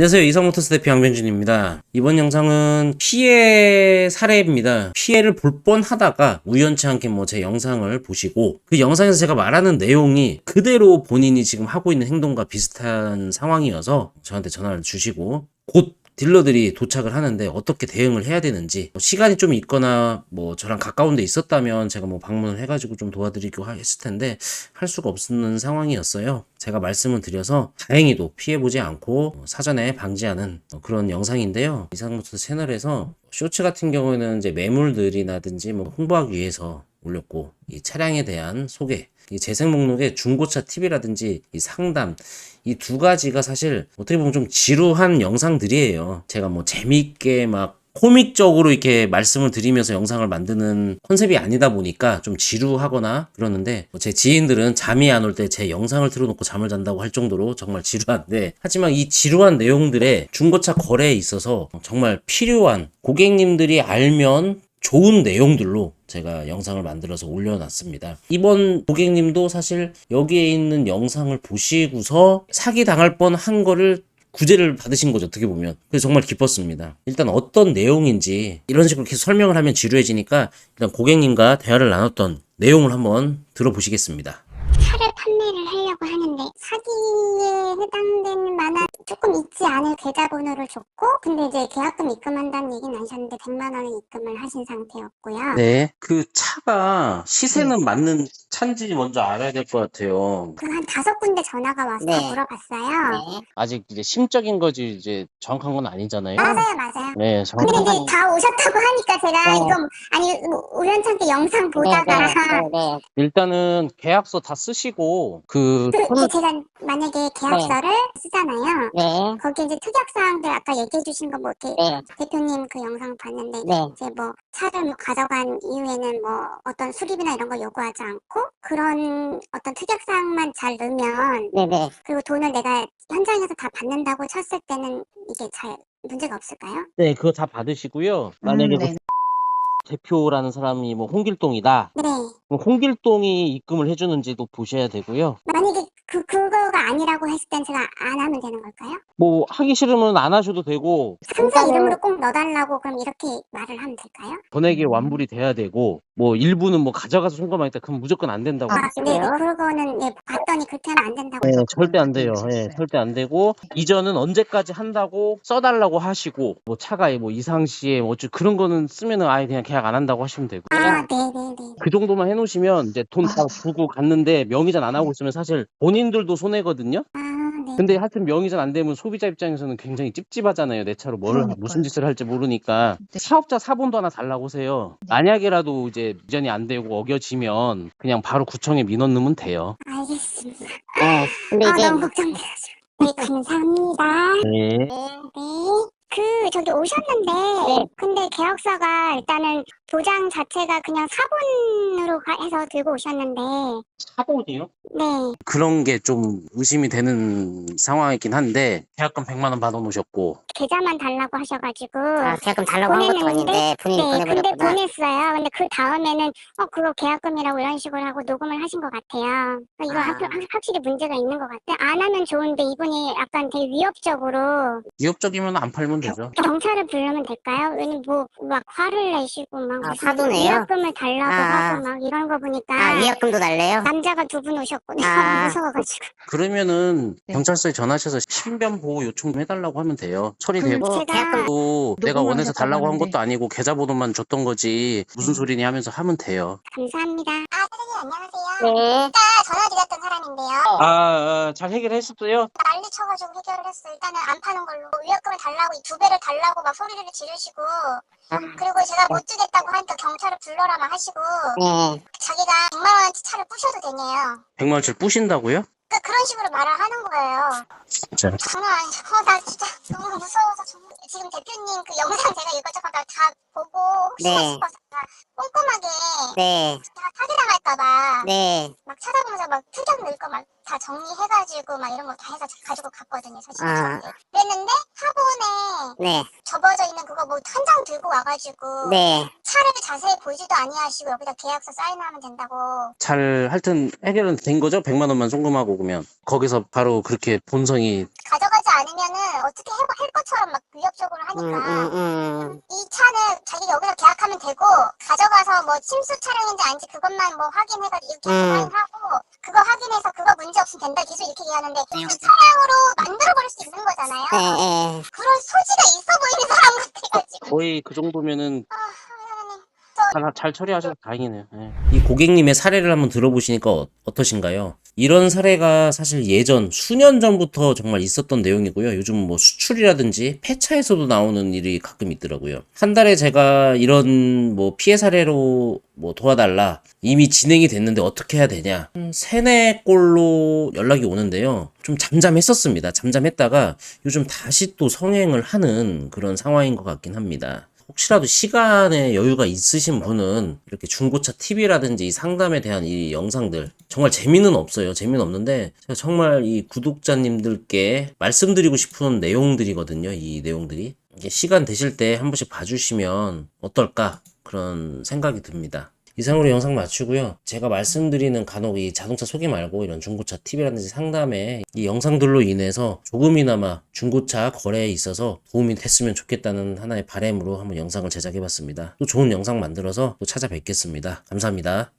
안녕하세요. 이성모터스 대표 양병준입니다. 이번 영상은 피해 사례입니다. 피해를 볼 뻔 하다가 우연치 않게 뭐 제 영상을 보시고 그 영상에서 제가 말하는 내용이 그대로 본인이 지금 하고 있는 행동과 비슷한 상황이어서 저한테 전화를 주시고 곧 딜러들이 도착을 하는데 어떻게 대응을 해야 되는지 뭐 시간이 좀 있거나 뭐 저랑 가까운 데 있었다면 제가 뭐 방문을 해가지고 좀 도와드리고 하- 했을 텐데 할 수가 없는 상황이었어요. 제가 말씀을 드려서 다행히도 피해보지 않고 어, 사전에 방지하는 어, 그런 영상인데요. 이상모터 채널에서 쇼츠 같은 경우에는 이제 매물들이라든지 뭐 홍보하기 위해서 올렸고 이 차량에 대한 소개 이 재생 목록에 중고차 팁이라든지 이 상담 이 두 가지가 사실 어떻게 보면 좀 지루한 영상들이에요. 제가 뭐 재미있게 막 코믹적으로 이렇게 말씀을 드리면서 영상을 만드는 컨셉이 아니다 보니까 좀 지루하거나 그러는데 뭐제 지인들은 잠이 안 올 때 제 영상을 틀어놓고 잠을 잔다고 할 정도로 정말 지루한데 하지만 이 지루한 내용들에 중고차 거래에 있어서 정말 필요한 고객님들이 알면 좋은 내용들로 제가 영상을 만들어서 올려놨습니다. 이번 고객님도 사실 여기에 있는 영상을 보시고서 사기 당할 뻔 한 거를 구제를 받으신 거죠, 어떻게 보면. 그래서 정말 기뻤습니다. 일단 어떤 내용인지 이런 식으로 계속 설명을 하면 지루해지니까 일단 고객님과 대화를 나눴던 내용을 한번 들어보시겠습니다. 차를 판매를 하려고 하는데 사기에 해당되는 만한 조금 있지 않을 계좌번호를 줬고 근데 이제 계약금 입금한다는 얘기는 하셨는데 100만 원을 입금을 하신 상태였고요. 네. 그 차가 시세는 맞는 차인지 먼저 알아야 될 것 같아요. 그 한 다섯 군데 전화가 와서 네. 물어봤어요. 네. 아직 이제 심적인 거지 이제 정확한 건 아니잖아요. 맞아요, 맞아요. 네, 근데 정확한 이제 다 오셨다고 하니까 제가 네. 이거 뭐- 아니 뭐 우연찮게 영상 보다가 네, 네, 네. 일단은 계약서 다 쓰시고 그 그, 그 제가 만약에 계약서를 쓰잖아요. 네. 거기 이제 특약사항들 아까 얘기해 주신 거뭐 이렇게 네. 대표님 그 영상 봤는데 네. 이제 뭐 차를 뭐 가져간 이후에는 뭐 어떤 수리비나 이런 거 요구하지 않고 그런 어떤 특약사항만 잘 넣으면 네. 네. 그리고 돈을 내가 현장에서 다 받는다고 쳤을 때는 이게 잘 문제가 없을까요? 네, 그거 다 받으시고요. 만약에 음, 그 네. 대표라는 사람이 뭐 홍길동이다. 네. 그럼 홍길동이 입금을 해주는지도 보셔야 되고요. 만약에 아니라고 했을 땐 제가 안 하면 되는 걸까요? 뭐 하기 싫으면 안 하셔도 되고 상사 일단은- 이름으로 꼭 넣어달라고 그럼 이렇게 말을 하면 될까요? 전액이 완불이 돼야 되고 뭐 일부는 뭐 가져가서 송금하겠다. 그럼 무조건 안 된다고. 아, 그래요? 그거는 예, 봤더니 그렇게 하면 안 된다고. 네, 절대 안 돼요. 예, 절대 안 되고 이전은 언제까지 한다고 써달라고 하시고 뭐 차가 뭐 이상 시에 뭐 어쩌 그런 거는 쓰면은 아예 그냥 계약 안 한다고 하시면 되고 아, 네, 네, 네. 그 정도만 해놓으시면 이제 돈 다 주고 갔는데 명의전 안 하고 있으면 사실 본인들도 손해거든요. 아, 네. 근데 하여튼 명의 전 안 되면 소비자 입장에서는 굉장히 찝찝하잖아요. 내 차로 뭘 그러니까요. 무슨 짓을 할지 모르니까 사업자 사본도 하나 달라고 하세요. 만약에라도 이제 이전이 안 되고 어겨지면 그냥 바로 구청에 민원 넣으면 돼요. 알겠습니다. 네. 근데 아, 이제 너무 걱정돼가지고. 네, 감사합니다. 네. 네. 네. 그, 저기 오셨는데, 네. 근데 계약서가 일단은 도장 자체가 그냥 사본으로 가- 해서 들고 오셨는데, 사본이요? 네. 그런 게 좀 의심이 되는 상황이긴 한데 계약금 100만 원 받아놓으셨고 계좌만 달라고 하셔가지고. 아, 계약금 달라고 한 것도 보냈는데, 아닌데 본인이 네, 근데 보내버렸구나. 보냈어요. 근데 그 다음에는, 어, 그거 계약금이라고 이런 식으로 하고 녹음을 하신 것 같아요. 이거 아. 확, 확- 확실히 문제가 있는 것 같아요. 안 하면 좋은데 이분이 약간 되게 위협적으로 위협적이면 안 팔면 되죠. 경찰을 부르면 될까요? 왜냐면 뭐, 막 화를 내시고 막 아, 사도네요? 위약금을 달라고 아. 하고 막 이런 거 보니까 아, 위약금도 달래요? 남자가 두 분 오셨고 내가 아. 무서워가지고 그러면은 네. 경찰서에 전화하셔서 신변 보호 요청 좀 해달라고 하면 돼요. 처리되고 뭐, 제가 계약금 또 내가 녹음을 원해서 달라고 한. 것도 아니고 계좌번호만 줬던 거지 무슨 소리니 하면서 하면 돼요. 감사합니다. 아 선생님 안녕하세요. 네. 아까 전화 드렸던 사람인데요. 아, 잘 해결했었어요? 난리 쳐가지고 해결을 했어. 일단은 안 파는 걸로 위약금을 달라고 이두 배를 달라고 막 소리를 지르시고 아. 그리고 제가 못 주겠다고 하니까 경찰을 불러라만 하시고 네. 자기가 100만 원어치 차를 부셔도 되네요. 100만 원짜리 부신다고요? 그 그런 식으로 말을 하는 거예요. 진짜. 장난 아니죠. 어, 나 진짜 너무 무서워서 정말. 지금 대표님 그 영상 제가 이것저것 다 보고 혹시나 네. 싶어서 다 꼼꼼하게 네. 제가 사기 당할까봐 네. 막 찾아보면서 막 특약 넣을 거막 다 정리해가지고 막 이런 거 다 해서 가지고 갔거든요. 사실. 아. 그랬는데 사본에 네. 접어져 있는 그거 뭐 한 장 들고 와가지고 네. 차를 자세히 보지도 아니하시고 여기다 계약서 사인하면 된다고 잘 하여튼 해결은 된 거죠? 100만 원만 송금하고 그러면 거기서 바로 그렇게 본성이 가져가지 않으면은 어떻게 해, 할 것처럼 막 위협적으로 음, 하니까 음, 음. 이 차는 자기 여기서 계약하면 되고 가져가서 뭐 침수 차량인지 아닌지 그것만 뭐 확인해가지고 이렇게 음. 확인하고 그거 확인해서 그거 문제 없으면 된다 계속 이렇게 얘기하는데 그 차량으로 만들어 버릴 수 있는 거잖아요. 예, 예. 거의 그 정도면은 아 하나님 잘, 잘 처리하셔서 다행이네요. 예. 이 고객님의 사례를 한번 들어보시니까 어, 어떠신가요? 이런 사례가 사실 예전 수년 전부터 정말 있었던 내용이고요. 요즘 뭐 수출이라든지 폐차에서도 나오는 일이 가끔 있더라고요. 한 달에 제가 이런 뭐 피해 사례로 뭐 도와달라 이미 진행이 됐는데 어떻게 해야 되냐 한 세네 골로 연락이 오는데요. 좀 잠잠했었습니다. 잠잠했다가 요즘 다시 또 성행을 하는 그런 상황인 것 같긴 합니다. 혹시라도 시간에 여유가 있으신 분은 이렇게 중고차 TV라든지 이 상담에 대한 이 영상들 정말 재미는 없어요. 재미는 없는데 제가 정말 이 구독자님들께 말씀드리고 싶은 내용들이거든요. 이 내용들이 시간 되실 때 한 번씩 봐주시면 어떨까 그런 생각이 듭니다. 이상으로 영상 마치고요. 제가 말씀드리는 간혹 이 자동차 소개 말고 이런 중고차 TV라든지 상담에 이 영상들로 인해서 조금이나마 중고차 거래에 있어서 도움이 됐으면 좋겠다는 하나의 바램으로 한번 영상을 제작해봤습니다. 또 좋은 영상 만들어서 또 찾아뵙겠습니다. 감사합니다.